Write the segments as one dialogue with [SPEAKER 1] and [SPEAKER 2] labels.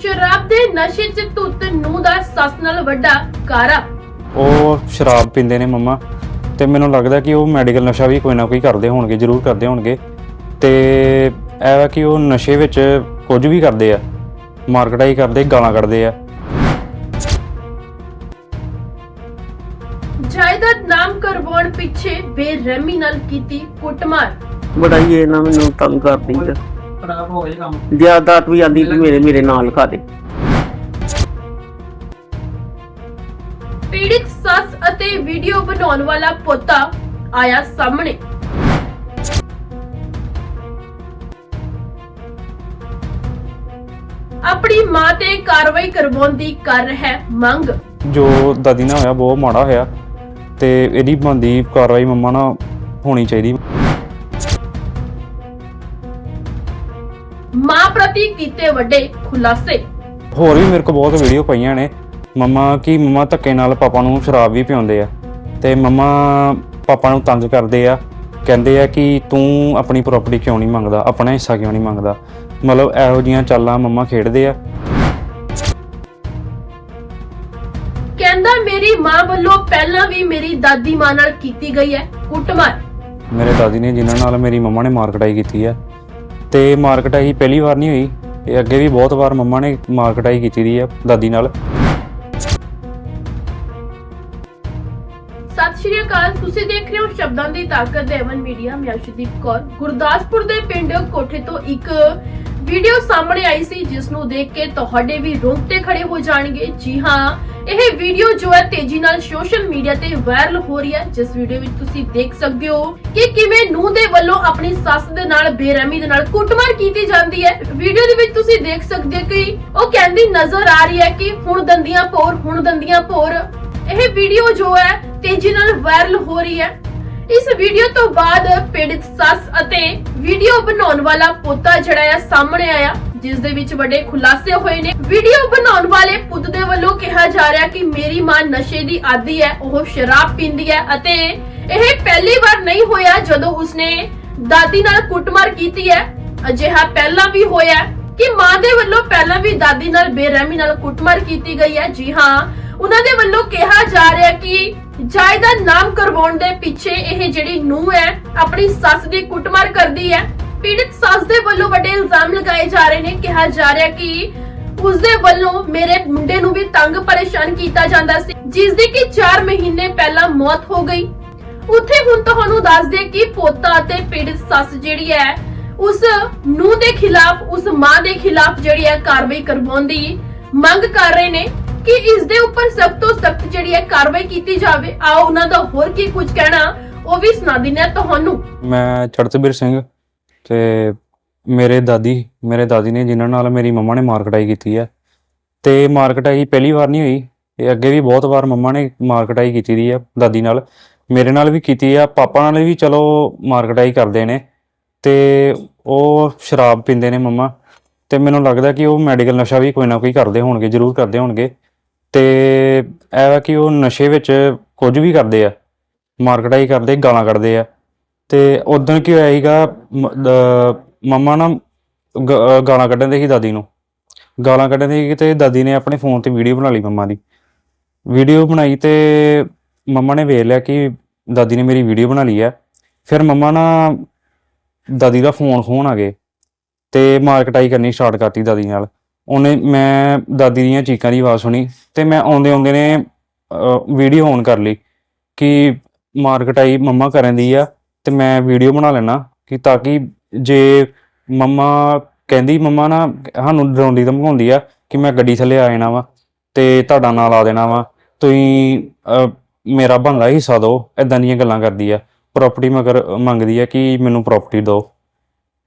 [SPEAKER 1] ਸ਼ਰਾਬ ਦੇ ਨਸ਼ੇ 'ਚ ਧੁੱਤ ਨੂੰ ਦਾ ਸੱਸ ਨਾਲ ਵੱਡਾ ਕਾਰਾ।
[SPEAKER 2] ਉਹ ਸ਼ਰਾਬ ਪੀਂਦੇ ਨੇ ਮੰਮਾ। ਤੇ ਮੈਨੂੰ ਲੱਗਦਾ ਕਿ ਉਹ ਮੈਡੀਕਲ ਨਸ਼ਾ ਵੀ ਕੋਈ ਨਾ ਕੋਈ ਕਰਦੇ ਹੋਣਗੇ ਜ਼ਰੂਰ ਕਰਦੇ ਹੋਣਗੇ। ਤੇ ਇਹ ਵਾ ਕਿ ਉਹ ਨਸ਼ੇ ਵਿੱਚ ਕੁਝ ਵੀ ਕਰਦੇ ਆ। ਮਾਰਕਟਾਈ ਕਰਦੇ ਗਾਲਾਂ ਕੱਢਦੇ ਆ।
[SPEAKER 1] ਜਾਇਦਾਦ ਨਾਮ ਕਰਵਾਉਣ ਪਿੱਛੇ ਬੇਰਹਿਮੀ ਨਾਲ ਕੀਤੀ ਕੁੱਟਮਾਰ।
[SPEAKER 3] ਬੜਾ ਹੀ ਇਹ ਨਾ ਮੈਨੂੰ ਤੰਗ ਕਰਦੀ ਹੈ
[SPEAKER 4] ਖਰਾਬ ਹੋ ਗਿਆ ਕੰਮ।
[SPEAKER 3] ਜ਼ਿਆਦਾਤ ਵੀ ਆਂਦੀ ਵੀ ਮੇਰੇ ਮੇਰੇ ਨਾਲ ਖਾ ਦੇ।
[SPEAKER 1] ਪੀੜਿਤ ਸੱਸ ਅਤੇ ਵੀਡੀਓ ਬਣਾਉਣ ਵਾਲਾ ਪੋਤਾ ਆਇਆ ਸਾਹਮਣੇ। ਆਪਣੀ ਮਾਂ ਤੇ ਕਾਰਵਾਈ ਕਰਵਾਉਣ ਦੀ ਕਰ ਰਿਹਾ ਹੈ ਮੰਗ।
[SPEAKER 2] ਜੋ ਦਾਦੀ ਨਾਲ ਹੋਇਆ ਬਹੁਤ ਮਾੜਾ ਹੋਇਆ ਤੇ ਇਹਦੀ ਬੰਦੀ ਕਾਰਵਾਈ ਮੰਮਾ ਨਾਲ ਹੋਣੀ ਚਾਹੀਦੀ।
[SPEAKER 1] ਮਾਂ ਪ੍ਰਤੀ ਕੀਤੇ ਵੱਡੇ ਖੁਲਾਸੇ।
[SPEAKER 2] ਹੋਰ ਵੀ ਮੇਰੇ ਕੋਲ ਬਹੁਤ ਵੀਡੀਓ ਪਈਆਂ ਨੇ। ਮੰਮਾ ਕੀ ਮੰਮਾ ਧੱਕੇ ਨਾਲ ਪਾਪਾ ਨੂੰ ਸ਼ਰਾਬ ਵੀ ਪਿਉਂਦੇ ਆ। ਤੇ ਮੰਮਾ ਪਾਪਾ ਨੂੰ ਤੰਗ ਕਰਦੇ ਆ। ਕਹਿੰਦੇ ਆ ਕਿ ਤੂੰ ਆਪਣੀ ਪ੍ਰਾਪਰਟੀ ਕਿਉਂ ਨਹੀਂ ਮੰਗਦਾ? ਆਪਣਾ ਹਿੱਸਾ ਕਿਉਂ ਨਹੀਂ ਮੰਗਦਾ? ਮਤਲਬ ਇਹੋ ਜੀਆਂ ਚਾਲਾਂ ਮੰਮਾ ਖੇਡਦੇ ਆ।
[SPEAKER 1] ਕਹਿੰਦਾ ਮੇਰੀ ਮਾਂ ਵੱਲੋਂ ਪਹਿਲਾਂ ਵੀ ਮੇਰੀ ਦਾਦੀ ਮਾਂ ਨਾਲ ਕੀਤੀ ਗਈ ਹੈ ਕੁੱਟਮਾਰ।
[SPEAKER 2] ਮੇਰੇ ਦਾਦੀ ਨੇ ਜਿਨ੍ਹਾਂ ਨਾਲ ਮੇਰੀ ਮੰਮਾ ਨੇ ਮਾਰਕਟਾਈ ਕੀਤੀ ਆ ਤੇ ਮਾਰਕਟਾਈ ਪਹਿਲੀ ਵਾਰ ਨਹੀਂ ਹੋਈ। ਇਹ ਅੱਗੇ ਵੀ ਬਹੁਤ ਵਾਰ ਮੰਮਾ ਨੇ ਮਾਰ ਕਟਾਈ ਕੀਤੀ ਦੀ ਆ, ਦਾਦੀ ਨਾਲ।
[SPEAKER 1] ਸਤਿ ਸ਼੍ਰੀ ਅਕਾਲ। ਤੁਸੀਂ ਦੇਖ ਰਹੇ ਹੋ ਸ਼ਬਦਾਂ ਦੀ ਤਾਕਤ, ਦੇਵਨ ਮੀਡੀਆ। ਮੈਂ ਅਰਸ਼ਦੀਪ ਕੌਰ। ਗੁਰਦਾਸਪੁਰ ਦੇ ਪਿੰਡ ਕੋਠੇ ਤੋਂ ਇੱਕ ਵੀਡੀਓ ਸਾਹਮਣੇ ਆਈ ਸੀ, ਜਿਸ ਨੂੰ ਦੇਖ ਕੇ ਤੁਹਾਡੇ ਵੀ ਰੋਂਗਟੇ ਖੜੇ ਹੋ ਜਾਣਗੇ। ਜੀ ਹਾਂ, ਇਹ ਵੀਡੀਓ ਜੋ ਹੈ ਤੇਜ਼ੀ ਨਾਲ ਸੋਸ਼ਲ ਮੀਡੀਆ ਤੇ ਵਾਇਰਲ ਹੋ ਰਹੀ ਹੈ। ਜਿਸ ਵੀਡੀਓ ਵਿੱਚ ਤੁਸੀਂ ਦੇਖ ਸਕਦੇ ਹੋ ਕਿ ਕਿਵੇਂ ਨੂੰਹ ਦੇ ਵੱਲੋਂ ਆਪਣੀ ਸੱਸ ਦੇ ਨਾਲ ਬੇਰਹਿਮੀ ਦੇ ਨਾਲ ਕੁੱਟਮਾਰ ਕੀਤੀ ਜਾਂਦੀ ਹੈ। ਵੀਡੀਓ ਦੇ ਵਿੱਚ ਤੁਸੀਂ ਦੇਖ ਸਕਦੇ ਹੋ ਕਿ ਉਹ ਕਹਿੰਦੀ ਨਜ਼ਰ ਆ ਰਹੀ ਹੈ ਕਿ ਹੁਣ ਦੰਦੀਆਂ ਭੋਰ, ਹੁਣ ਦੰਦੀਆਂ ਭੋਰ। ਇਹ ਵੀਡੀਓ ਜੋ ਹੈ ਤੇਜ਼ੀ ਨਾਲ ਵਾਇਰਲ ਹੋ ਰਹੀ ਹੈ। ਇਸ ਵੀਡੀਓ ਤੋਂ ਬਾਅਦ ਪੀੜਿਤ ਸੱਸ ਅਤੇ ਵੀਡੀਓ ਬਣਾਉਣ ਵਾਲਾ ਪੋਤਾ ਜਿਹੜਾ ਹੈ ਸਾਹਮਣੇ ਆਇਆ, ਜਿਸ ਦੇ ਵਿੱਚ ਵੱਡੇ ਖੁਲਾਸੇ ਹੋਏ ਨੇ। ਵੀਡੀਓ ਬਣਾਉਣ ਵਾਲੇ ਪੁੱਤ ਦੇ ਵੱਲੋਂ ਕਿਹਾ ਜਾ ਰਿਹਾ ਕਿ ਮੇਰੀ ਮਾਂ ਨਸ਼ੇ ਦੀ ਆਦੀ ਹੈ, ਉਹ ਸ਼ਰਾਬ ਪੀਂਦੀ ਹੈ ਅਤੇ ਇਹ ਪਹਿਲੀ ਵਾਰ ਨਹੀਂ ਹੋਇਆ ਜਦੋਂ ਉਸਨੇ ਦਾਦੀ ਨਾਲ ਕੁੱਟਮਾਰ ਕੀਤੀ ਹੈ। ਅਜਿਹਾ ਪਹਿਲਾਂ ਵੀ ਹੋਇਆ ਕਿ ਮਾਂ ਦੇ ਵੱਲੋਂ ਪਹਿਲਾਂ ਵੀ ਦਾਦੀ ਨਾਲ ਬੇਰਹਿਮੀ ਨਾਲ ਕੁੱਟਮਾਰ ਕੀਤੀ ਗਈ ਹੈ। ਜੀ ਹਾਂ, ਉਹਨਾਂ ਦੇ ਵੱਲੋਂ ਕਿਹਾ ਜਾ ਰਿਹਾ ਕਿ ਜਾਇਦਾਦ ਨਾਮ ਕਰਵਾਉਣ ਦੇ ਪਿੱਛੇ ਇਹ ਜਿਹੜੀ ਨੂੰਹ ਹੈ, ਆਪਣੀ ਸੱਸ ਦੀ ਕੁੱਟਮਾਰ ਕਰਦੀ ਹੈ। ਪੀੜਿਤ ਸੱਸ ਦੇ ਵੱਲੋਂ ਵੱਡੇ ਇਲਜ਼ਾਮ ਲਗਾਏ ਜਾ ਰਹੇ ਨੇ, ਕਿਹਾ ਜਾ ਰਿਹਾ ਕਿ ਉਸ ਦੇ ਵੱਲੋਂ ਮੇਰੇ ਮੁੰਡੇ ਨੂੰ ਵੀ ਤੰਗ ਪਰੇਸ਼ਾਨ ਕੀਤਾ ਜਾਂਦਾ ਸੀ ਜਿਸ ਦੀ ਕਿ 4 ਮਹੀਨੇ ਪਹਿਲਾਂ ਮੌਤ ਹੋ ਗਈ। ਉੱਥੇ ਹੁਣ ਤੁਹਾਨੂੰ ਦੱਸ ਦੇ ਕਿ ਪੋਤਾ ਅਤੇ ਪੀੜਿਤ ਸੱਸ ਜਿਹੜੀ ਹੈ, ਉਸ ਨੂੰ ਦੇ ਖਿਲਾਫ, ਉਸ ਮਾਂ ਦੇ ਖਿਲਾਫ ਜਿਹੜੀ ਹੈ ਕਾਰਵਾਈ ਕਰਵਾਉਣ ਦੀ ਮੰਗ ਕਰ ਰਹੇ ਨੇ। ਕਿ ਇਸ ਦੇ ਉੱਪਰ ਸਖਤ ਤੋਂ ਸਖਤ ਜਿਹੜੀ ਹੈ ਕਾਰਵਾਈ ਕੀਤੀ ਜਾਵੇ। ਆਓ ਉਹਨਾਂ ਦਾ ਹੋਰ ਕੀ ਕੁਝ ਕਹਿਣਾ, ਉਹ ਵੀ ਸੁਣਾ ਦਿੰਦੇ ਹਾਂ ਤੁਹਾਨੂੰ।
[SPEAKER 2] ਮੈਂ ਚੜਤਬੀਰ ਸਿੰਘ ਤੇ ਮੇਰੇ ਦਾਦੀ ਮੇਰੇ ਦਾਦੀ ਨੇ ਜਿਨ੍ਹਾਂ ਨਾਲ ਮੇਰੀ ਮੰਮਾ ਨੇ ਮਾਰਕਟਾਈ ਕੀਤੀ ਹੈ। ਤੇ ਮਾਰਕਟਾਈ ਪਹਿਲੀ ਵਾਰ ਨਹੀਂ ਹੋਈ, ਇਹ ਅੱਗੇ ਵੀ ਬਹੁਤ ਵਾਰ ਮੰਮਾ ਨੇ ਮਾਰ ਕਟਾਈ ਕੀਤੀ ਦੀ ਆ ਦਾਦੀ ਨਾਲ। ਮੇਰੇ ਨਾਲ ਵੀ ਕੀਤੀ ਆ, ਪਾਪਾ ਨਾਲ ਵੀ ਚਲੋ ਮਾਰ ਕਟਾਈ ਕਰਦੇ ਨੇ। ਤੇ ਉਹ ਸ਼ਰਾਬ ਪੀਂਦੇ ਨੇ ਮੰਮਾ। ਤੇ ਮੈਨੂੰ ਲੱਗਦਾ ਕਿ ਉਹ ਮੈਡੀਕਲ ਨਸ਼ਾ ਵੀ ਕੋਈ ਨਾ ਕੋਈ ਕਰਦੇ ਹੋਣਗੇ, ਜ਼ਰੂਰ ਕਰਦੇ ਹੋਣਗੇ। ਤੇ ਇਹ ਕਿ ਉਹ ਨਸ਼ੇ ਵਿੱਚ ਕੁਝ ਵੀ ਕਰਦੇ ਆ, ਮਾਰਕਟਾਈ ਕਰਦੇ, ਗਾਲਾਂ ਕੱਢਦੇ ਆ। ਤੇ ਉਦੋਂ ਕੀ ਹੋਇਆ ਸੀਗਾ, ਮ- ਮੰਮਾ ਨਾ ਗ- ਗਾਲਾਂ ਕੱਢਣ ਦੇ ਸੀ ਦਾਦੀ ਨੂੰ। ਗਾਲਾਂ ਕੱਢਣ ਦੇ ਸੀ ਤੇ ਦਾਦੀ ਨੇ ਆਪਣੇ ਫੋਨ ਤੇ ਵੀਡੀਓ ਬਣਾ ਲਈ ਮੰਮਾ ਦੀ। ਵੀਡੀਓ ਬਣਾਈ ਤੇ ਮੰਮਾ ਨੇ ਵੇਖ ਲਿਆ ਕਿ ਦਾਦੀ ਨੇ ਮੇਰੀ ਵੀਡੀਓ ਬਣਾ ਲਈ ਹੈ ਫਿਰ ਮੰਮਾ ਨਾ ਦਾਦੀ ਦਾ ਫੋਨ ਫੋਨ ਆ ਗਏ ਤੇ ਮਾਰਕਟਾਈ ਕਰਨੀ ਸਟਾਰਟ ਕਰਤੀ ਦਾਦੀ ਨਾਲ। ਉਹਨੇ ਮੈਂ ਦਾਦੀ ਦੀਆਂ ਚੀਕਾਂ ਦੀ ਆਵਾਜ਼ ਸੁਣੀ ਤੇ ਮੈਂ ਆਉਂਦੇ ਆਉਂਦੇ ਨੇ ਵੀਡੀਓ ਔਨ ਕਰ ਲਈ ਕਿ ਮਾਰਕਟਾਈ ਮੰਮਾ ਕਰਨ ਦੀ ਆ ਤੇ ਮੈਂ ਵੀਡੀਓ ਬਣਾ ਲੈਣਾ ਕਿ ਤਾਂ ਕਿ ਜੇ ਮੰਮਾ ਕਹਿੰਦੀ ਮੰਮਾ ਨਾ ਸਾਨੂੰ ਡਰਾਉਂਦੀ ਧਮਕਾਉਂਦੀ ਆ ਕਿ ਮੈਂ ਗੱਡੀ ਥੱਲੇ ਆ ਜਾਣਾ ਵਾ ਤੇ ਤੁਹਾਡਾ ਨਾਂ ਲਾ ਦੇਣਾ ਵਾ, ਤੁਸੀਂ ਮੇਰਾ ਬੰਦਾ ਹਿੱਸਾ ਦਿਓ ਇਦਾਂ ਦੀਆਂ ਗੱਲਾਂ ਕਰਦੀ ਆ ਪ੍ਰਾਪਰਟੀ ਮਗਰ ਮੰਗਦੀ ਆ ਕਿ ਮੈਨੂੰ ਪ੍ਰਾਪਰਟੀ ਦਿਓ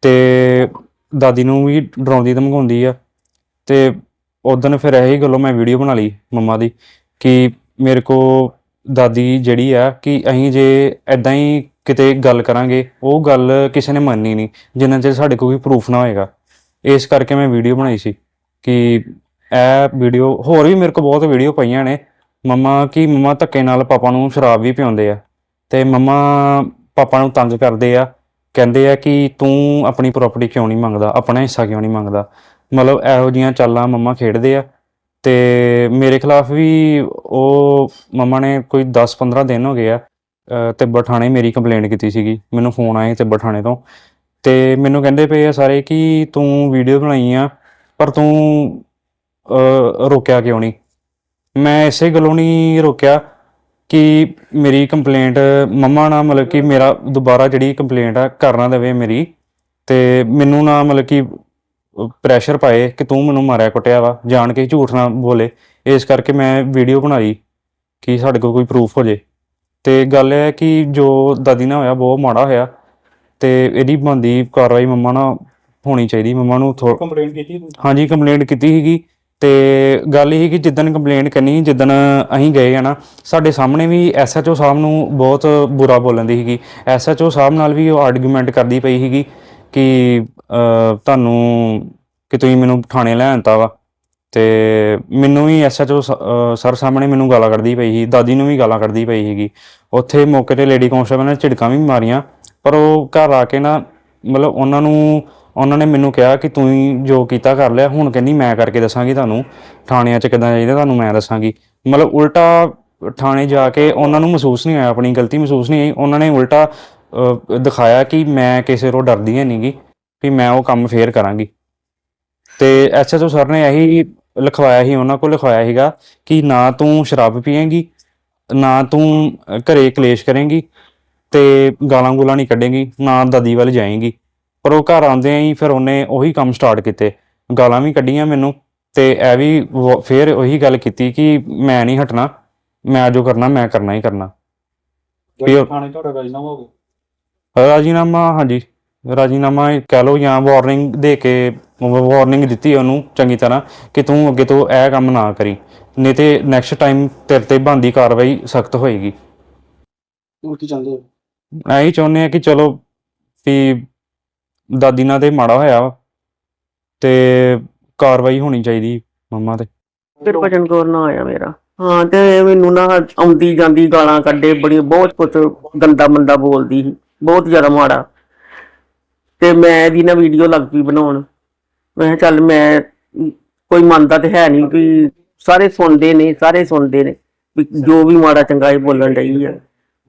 [SPEAKER 2] ਤੇ ਦਾਦੀ ਨੂੰ ਵੀ ਡਰਾਉਂਦੀ ਧਮਕਾਉਂਦੀ ਆ ਤੇ ਉਦੋਂ ਫਿਰ ਇਹੀ ਗੱਲੋਂ ਮੈਂ ਵੀਡੀਓ ਬਣਾ ਲਈ ਮੰਮਾ ਦੀ ਕਿ ਮੇਰੇ ਕੋ ਦਾਦੀ ਜਿਹੜੀ ਆ ਕਿ ਅਸੀਂ ਜੇ ਐਦਾਂ ਹੀ ਕਿਤੇ ਗੱਲ ਕਰਾਂਗੇ, ਉਹ ਗੱਲ ਕਿਸੇ ਨੇ ਮੰਨਣੀ ਨਹੀਂ, ਜਿੰਨਾ ਚਿਰ ਸਾਡੇ ਕੋਲ ਕੋਈ ਪ੍ਰੂਫ ਨਾ ਹੋਏਗਾ। ਇਸ ਕਰਕੇ ਮੈਂ ਵੀਡੀਓ ਬਣਾਈ ਸੀ ਕਿ ਇਹ ਵੀਡੀਓ, ਹੋਰ ਵੀ ਮੇਰੇ ਕੋਲ ਬਹੁਤ ਵੀਡੀਓ ਪਈਆਂ ਨੇ। ਮੰਮਾ ਕੀ ਮੰਮਾ ਧੱਕੇ ਨਾਲ ਪਾਪਾ ਨੂੰ ਸ਼ਰਾਬ ਵੀ ਪਿਉਂਦੇ ਆ ਤੇ ਮੰਮਾ ਪਾਪਾ ਨੂੰ ਤੰਗ ਕਰਦੇ ਆ। ਕਹਿੰਦੇ ਆ ਕਿ ਤੂੰ ਆਪਣੀ ਪ੍ਰਾਪਰਟੀ ਕਿਉਂ ਨਹੀਂ ਮੰਗਦਾ, ਆਪਣਾ ਹਿੱਸਾ ਕਿਉਂ ਨਹੀਂ ਮੰਗਦਾ? ਮਤਲਬ ਇਹੋ ਜੀਆਂ ਚਾਲਾਂ ਮੰਮਾ ਖੇਡਦੇ ਆ। ਤੇ ਮੇਰੇ ਖਿਲਾਫ ਵੀ ਉਹ ਮੰਮਾ ਨੇ ਕੋਈ 10-15 ਦਿਨ ਹੋ ਗਏ ਆ ਅ, ਤੇ ਬਠਾਣੇ ਮੇਰੀ ਕੰਪਲੇਂਟ ਕੀਤੀ ਸੀਗੀ। ਮੈਨੂੰ ਫੋਨ ਆਏ ਤੇ ਬਠਾਣੇ ਤੋਂ। ਤੇ ਮੈਨੂੰ ਕਹਿੰਦੇ ਪਏ ਆ ਸਾਰੇ ਕਿ ਤੂੰ ਵੀਡੀਓ ਬਣਾਈ ਆ ਪਰ ਤੂੰ ਰੋਕਿਆ ਕਿਉਂ ਨਹੀਂ? ਮੈਂ ਇਸੇ ਗੱਲੋਂ ਨਹੀਂ ਰੋਕਿਆ ਕਿ ਮੇਰੀ ਕੰਪਲੇਂਟ ਮੰਮਾ ਨਾਲ ਮਤਲਬ ਕਿ ਮੇਰਾ ਦੁਬਾਰਾ ਜਿਹੜੀ ਕੰਪਲੇਂਟ ਆ ਕਰਨਾ ਦੇਵੇ ਮੇਰੀ। ਤੇ ਮੈਨੂੰ ਨਾ ਮਤਲਬ ਕਿ ਪ੍ਰੈਸ਼ਰ ਪਾਏ ਕਿ ਤੂੰ ਮੈਨੂੰ ਮਾਰਿਆ ਕੁੱਟਿਆ ਵਾ। ਜਾਣ ਕੇ ਝੂਠ ਨਾ ਬੋਲੇ। ਇਸ ਕਰਕੇ ਮੈਂ ਵੀਡੀਓ ਬਣਾਈ ਕਿ ਸਾਡੇ ਕੋਲ ਕੋਈ ਪ੍ਰੂਫ ਹੋ ਜੇ। ਤੇ ਗੱਲ ਇਹ ਹੈ ਕਿ ਜੋ ਦਾਦੀ ਨਾਲ ਹੋਇਆ ਬਹੁਤ ਮਾੜਾ ਹੋਇਆ। ਤੇ ਇਹਦੀ ਬਣਦੀ ਕਾਰਵਾਈ ਮੰਮਾ ਨਾਲ ਹੋਣੀ ਚਾਹੀਦੀ। ਮੰਮਾ ਨੂੰ
[SPEAKER 4] ਕੰਪਲੇਂਟ ਕੀਤੀ
[SPEAKER 2] ਹਾਂਜੀ ਕੰਪਲੇਂਟ ਕੀਤੀ ਸੀਗੀ। ਤੇ ਗੱਲ ਇਹ ਕਿ ਜਿੱਦਣ ਕੰਪਲੇਂਟ ਕਰਨੀ ਜਿੱਦਣ ਅਸੀਂ ਗਏ ਆ ਨਾ ਸਾਡੇ ਸਾਹਮਣੇ ਵੀ ਐਸਐਚਓ ਸਾਹਿਬ ਨੂੰ ਬਹੁਤ ਬੁਰਾ ਬੋਲਣ ਦੀ ਸੀਗੀ। ਐਸਐਚਓ ਸਾਹਿਬ ਨਾਲ ਵੀ ਉਹ ਆਰਗੂਮੈਂਟ ਕਰਦੀ ਪਈ ਸੀਗੀ। ਕਿ ਤੁਹਾਨੂੰ ਕਿ ਤੁਸੀਂ ਮੈਨੂੰ ਥਾਣੇ ਲੈ ਆਂਤਾ ਵਾ। ਤੇ ਮੈਨੂੰ ਵੀ ਐਸਐਚਓ ਸਰ ਸਾਹਮਣੇ ਮੈਨੂੰ ਗਾਲਾਂ ਕੱਢਦੀ ਪਈ ਸੀ, ਦਾਦੀ ਨੂੰ ਵੀ ਗਾਲਾਂ ਕੱਢਦੀ ਪਈ ਸੀਗੀ। ਉੱਥੇ ਮੌਕੇ ਤੇ ਲੇਡੀ ਕਾਂਸਟੇਬਲ ਨੇ ਝਿੜਕਾਂ ਵੀ ਮਾਰੀਆਂ, ਪਰ ਉਹ ਘਰ ਆ ਕੇ ਨਾ, ਮਤਲਬ ਉਹਨਾਂ ਨੂੰ, ਉਹਨਾਂ ਨੇ ਮੈਨੂੰ ਕਿਹਾ ਕਿ ਤੂੰ ਜੋ ਕੀਤਾ ਕਰ ਲਿਆ, ਹੁਣ ਕਹਿੰਦੀ ਮੈਂ ਕਰਕੇ ਦੱਸਾਂਗੀ ਤੁਹਾਨੂੰ, ਥਾਣਿਆਂ 'ਚ ਕਿੱਦਾਂ ਚਾਹੀਦਾ ਤੁਹਾਨੂੰ ਮੈਂ ਦੱਸਾਂਗੀ। ਮਤਲਬ ਉਲਟਾ ਥਾਣੇ ਜਾ ਕੇ ਉਹਨਾਂ ਨੂੰ ਮਹਿਸੂਸ ਨਹੀਂ ਹੋਇਆ, ਆਪਣੀ ਗਲਤੀ ਮਹਿਸੂਸ ਨਹੀਂ ਹੋਈ, ਉਹਨਾਂ ਨੇ ਉਲਟਾ ਦਿਖਾਇਆ ਕਿ ਮੈਂ ਕਿਸੇ ਤੋਂ ਡਰਦੀ ਹੈ ਨਹੀਂਗੀ ਕਿ ਮੈਂ ਉਹ ਕੰਮ ਫੇਰ ਕਰਾਂਗੀ। ਤੇ ਐਸਐਚਓ ਸਰ ਨੇ ਇਹੀ ਲਿਖਵਾਇਆ ਸੀ ਉਹਨਾਂ ਕੋਲ ਲਿਖਵਾਇਆ ਸੀਗਾ ਕਿ ਨਾ ਤੂੰ ਸ਼ਰਾਬ ਪੀਏਂਗੀ ਨਾ ਤੂੰ ਘਰੇ ਕਲੇਸ਼ ਕਰੇਂਗੀ ਤੇ ਗਾਲਾਂ ਗੂਲਾਂ ਨਹੀਂ ਕੱਢੇਂਗੀ ਨਾ ਦਾਦੀ ਵੱਲ ਜਾਏਂਗੀ। ਪਰ ਉਹ ਘਰ ਆਉਂਦੇ ਹੀ ਫਿਰ ਉਹਨੇ ਉਹੀ ਕੰਮ ਸਟਾਰਟ ਕੀਤੇ ਗਾਲਾਂ ਵੀ ਕੱਢੀਆਂ ਮੈਨੂੰ ਤੇ ਇਹ ਵੀ ਫਿਰ ਉਹੀ ਗੱਲ ਕੀਤੀ ਕਿ ਮੈਂ ਨਹੀਂ ਹਟਣਾ ਮੈਂ ਜੋ ਕਰਨਾ ਮੈਂ ਕਰਨਾ ਹੀ ਕਰਨਾ।
[SPEAKER 4] ਥਾਣੇ ਤੁਹਾਡਾ ਰਾਜਨਾਮਾ ਹੋ ਗਿਆ
[SPEAKER 2] ਰਾਜੀਨਾਮਾ ਹਾਂਜੀ। ਰਾਜੀਨਾਮਾ ਇਹ ਕਹਿ ਲਓ ਜਾਂ ਵਾਰਨਿੰਗ ਦੇ ਕੇ ਵਾਰਨਿੰਗ ਦਿੱਤੀ ਉਹਨੂੰ ਚੰਗੀ ਤਰ੍ਹਾਂ ਕਿ ਤੂੰ ਅੱਗੇ ਤੋਂ ਇਹ ਕੰਮ ਨਾ ਕਰੀ। ਨਹੀਂ ਤੇ ਨੈਕਸਟ ਟਾਈਮ ਤੇਰੇ ਤੇ ਬਣਦੀ ਕਾਰਵਾਈ ਸਖਤ ਹੋਏਗੀ।
[SPEAKER 4] ਤੂੰ ਕੀ ਚਾਹੁੰਦੇ ਹੋ?
[SPEAKER 2] ਐਂ ਚਾਹੁੰਦੇ ਆ ਕਿ ਚਲੋ ਵੀ ਦਾਦੀ ਨਾਲ ਤੇ ਮਾੜਾ ਹੋਇਆ ਵਾ ਤੇ ਕਾਰਵਾਈ ਹੋਣੀ ਚਾਹੀਦੀ ਮੰਮਾ ਤੇ।
[SPEAKER 3] ਫਿਰ ਭਜਨ ਕੌਰ ਨਾ ਆਇਆ ਮੇਰਾ। ਹਾਂ ਤੇ ਮੈਨੂੰ ਨਾ ਆਉਂਦੀ ਜਾਂਦੀ ਗਾਲਾਂ ਕੱਢੇ ਬੜੀ ਬਹੁਤ ਕੁਝ ਗੰਦਾ ਮੰਦਾ ਬੋਲਦੀ ਸੀ। ਬਹੁਤ ਜ਼ਿਆਦਾ ਮਾੜਾ। ਤੇ ਮੈਂ ਇਹਦੀ ਨਾ ਵੀਡੀਓ ਲੱਗ ਪਈ ਬਣਾਉਣ। ਮੈਂ ਕਿਹਾ ਚੱਲ ਮੈਂ ਕੋਈ ਮੰਨਦਾ ਤੇ ਹੈ ਨਹੀਂ ਵੀ ਸਾਰੇ ਸੁਣਦੇ ਨੇ ਸਾਰੇ ਸੁਣਦੇ ਨੇ ਵੀ ਜੋ ਵੀ ਮਾੜਾ ਚੰਗਾ ਇਹ ਬੋਲਣ ਡਈ ਆ।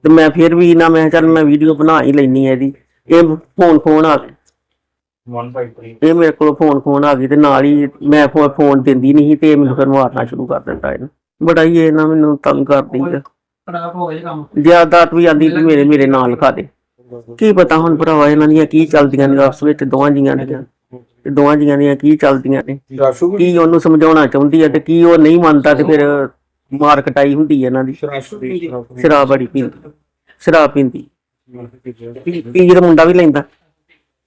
[SPEAKER 3] ਤੇ ਮੈਂ ਫਿਰ ਵੀ ਨਾ ਮੈਂ ਚੱਲ ਮੈਂ ਵੀਡੀਓ ਬਣਾ ਹੀ ਲੈਣੀ ਹੈ ਇਹਦੀ। ਇਹ ਫੋਨ ਫੋਨ ਆ ਗਿਆ
[SPEAKER 4] 153
[SPEAKER 3] ਇਹ ਮੇਰੇ ਕੋਲ ਫੋਨ ਫੋਨ ਆ ਗਈ ਤੇ ਨਾਲ ਹੀ ਮੈਂ ਫੋਨ ਦਿੰਦੀ ਨਹੀਂ ਤੇ ਇਹ ਮੈਨੂੰ ਫਿਰ ਮਾਰਨਾ ਸ਼ੁਰੂ ਕਰ ਦਿੰਦਾ ਇਹਨੂੰ। ਬੜਾ ਹੀ ਇਹ ਨਾ ਮੈਨੂੰ ਤੰਗ ਕਰਦੀ ਹੈ
[SPEAKER 4] ਖਰਾਬ ਹੋ ਗਿਆ ਕੰਮ।
[SPEAKER 3] ਜ਼ਿਆਦਾਤ ਵੀ ਆਂਦੀ ਕਿ ਮੇਰੇ ਮੇਰੇ ਨਾਲ ਲਿਖਾ ਦੇ। ਕੀ ਪਤਾ ਹੁਣ ਭਰਾਵਾ ਇਹਨਾਂ ਦੀਆਂ ਕੀ ਚੱਲਦੀਆਂ ਨੇ ਆਪਸ ਵਿੱਚ ਦੋਵਾਂ ਜੀਆਂ ਦੀਆਂ। ਤੇ ਦੋਵਾਂ ਜੀਆਂ ਦੀਆਂ ਕੀ ਚੱਲਦੀਆਂ ਨੇ।
[SPEAKER 4] ਰਾਸ਼ੂ
[SPEAKER 3] ਕੀ ਉਹਨੂੰ ਸਮਝਾਉਣਾ ਚਾਹੁੰਦੀ ਹੈ ਤੇ ਕੀ ਉਹ ਨਹੀਂ ਮੰਨਦਾ ਤੇ ਫਿਰ ਮਾਰ ਕਟਾਈ ਹੁੰਦੀ ਹੈ ਇਹਨਾਂ ਦੀ। ਸ਼ਰਾਬ ਬੜੀ ਪੀਂਦੀ ਸ਼ਰਾਬ ਪੀਂਦੀ। ਪੀ ਪੀ ਤਾਂ ਮੁੰਡਾ ਵੀ ਲੈਂਦਾ।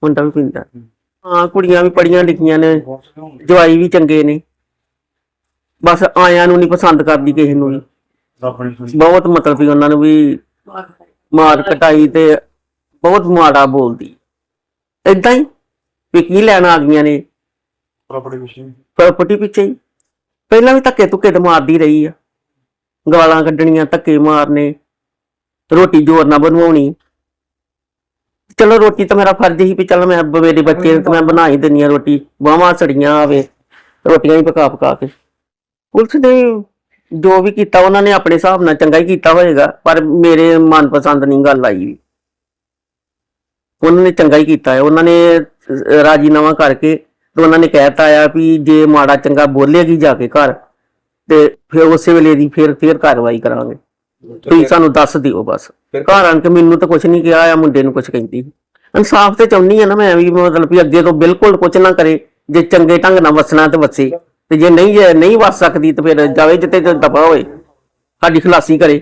[SPEAKER 3] ਮੁੰਡਾ ਵੀ ਪੀਂਦਾ। ਹਾਂ ਕੁੜੀਆਂ ਵੀ ਪੜੀਆਂ ਲਿਖੀਆਂ ਨੇ। ਜਵਾਈ ਵੀ ਚੰਗੇ ਨੇ। ਬਸ ਆਇਆਂ ਨੂੰ ਨਹੀਂ ਪਸੰਦ ਕਰਦੀ ਕਿਸੇ ਨੂੰ ਵੀ। ਬਹੁਤ ਮਤਲਬ ਵੀ ਉਹਨਾਂ ਨੂੰ ਵੀ ਮਾਰ ਕਟਾਈ ਤੇ ਬਹੁਤ ਮਾੜਾ ਬੋਲਦੀ ਏਦਾਂ ਹੀ ਵੀ ਕੀ ਲੈਣ ਆ ਗਈਆਂ ਨੇ।
[SPEAKER 4] ਪ੍ਰਾਪਰਟੀ ਵਿਸ਼ੇ
[SPEAKER 3] ਪ੍ਰਾਪਰਟੀ ਪਿੱਛੇ ਹੀ। ਪਹਿਲਾਂ ਵੀ ਧੱਕੇ ਧੁੱਕੇ ਤੇ ਮਾਰਦੀ ਰਹੀ ਆ। ਗਾਲਾਂ ਕੱਢਣੀਆਂ ਧੱਕੇ ਮਾਰਨੇ ਰੋਟੀ ਜ਼ੋਰ ਨਾਲ ਬਣਵਾਉਣੀ। ਚਲੋ ਰੋਟੀ ਤਾਂ ਮੇਰਾ ਫਰਜ਼ ਹੀ ਵੀ ਚਲ ਮੈਂ ਮੇਰੇ ਬੱਚੇ ਨੂੰ ਤਾਂ ਮੈਂ ਬਣਾ ਹੀ ਦਿੰਨੀ ਆ ਰੋਟੀ। ਬਾਹਾਂ ਸੜੀਆਂ ਆਵੇ ਰੋਟੀਆਂ ਹੀ ਪਕਾ ਪਕਾ ਕੇ। ਪੁਲਿਸ ਨੇ ਜੋ ਵੀ ਕੀਤਾ ਉਹਨਾਂ ਨੇ ਆਪਣੇ ਹਿਸਾਬ ਨਾਲ ਚੰਗਾ ਹੀ ਕੀਤਾ ਹੋਏਗਾ ਪਰ ਮੇਰੇ ਮਨਪਸੰਦ ਨਹੀਂ ਗੱਲ ਆਈ। ਵੀ ਉਹਨਾਂ ਨੇ ਚੰਗਾ ਹੀ ਕੀਤਾ ਹੈ। ਉਹਨਾਂ ਨੇ ਰਾਜੀਨਾਮਾ ਕਰਕੇ ਤੇ ਉਹਨਾਂ ਨੇ ਕਹਿਤਾ ਆ ਵੀ ਜੇ ਮਾੜਾ ਚੰਗਾ ਬੋਲੇਗੀ ਜਾ ਕੇ ਘਰ ਤੇ ਫਿਰ ਉਸੇ ਵੇਲੇ ਦੀ ਫਿਰ ਫਿਰ ਕਾਰਵਾਈ ਕਰਾਂਗੇ। ਤੁਸੀਂ ਸਾਨੂੰ ਦੱਸ ਦਿਓ ਬਸ। ਘਰ ਆਣ ਕੇ ਮੈਨੂੰ ਤਾਂ ਕੁਝ ਨਹੀਂ ਕਿਹਾ ਆ ਮੁੰਡੇ ਨੂੰ ਕੁਝ ਕਹਿੰਦੀ। ਇਨਸਾਫ ਤੇ ਚਾਹੁੰਦੀ ਆ ਨਾ ਮੈਂ ਵੀ ਮਤਲਬ ਵੀ ਅੱਗੇ ਤੋਂ ਬਿਲਕੁਲ ਕੁਝ ਨਾ ਕਰੇ ਜੇ ਚੰਗੇ ਢੰਗ ਨਾਲ ਵਸਣਾ ਤੇ ਵਸੇ। ਤੇ ਜੇ ਨਹੀਂ ਨਹੀਂ ਵਸ ਸਕਦੀ ਤੇ ਫਿਰ ਜਾਵੇ ਜਿੱਤੇ ਦਫਾ ਹੋਏ ਸਾਡੀ ਖਲਾਸੀ ਕਰੇ।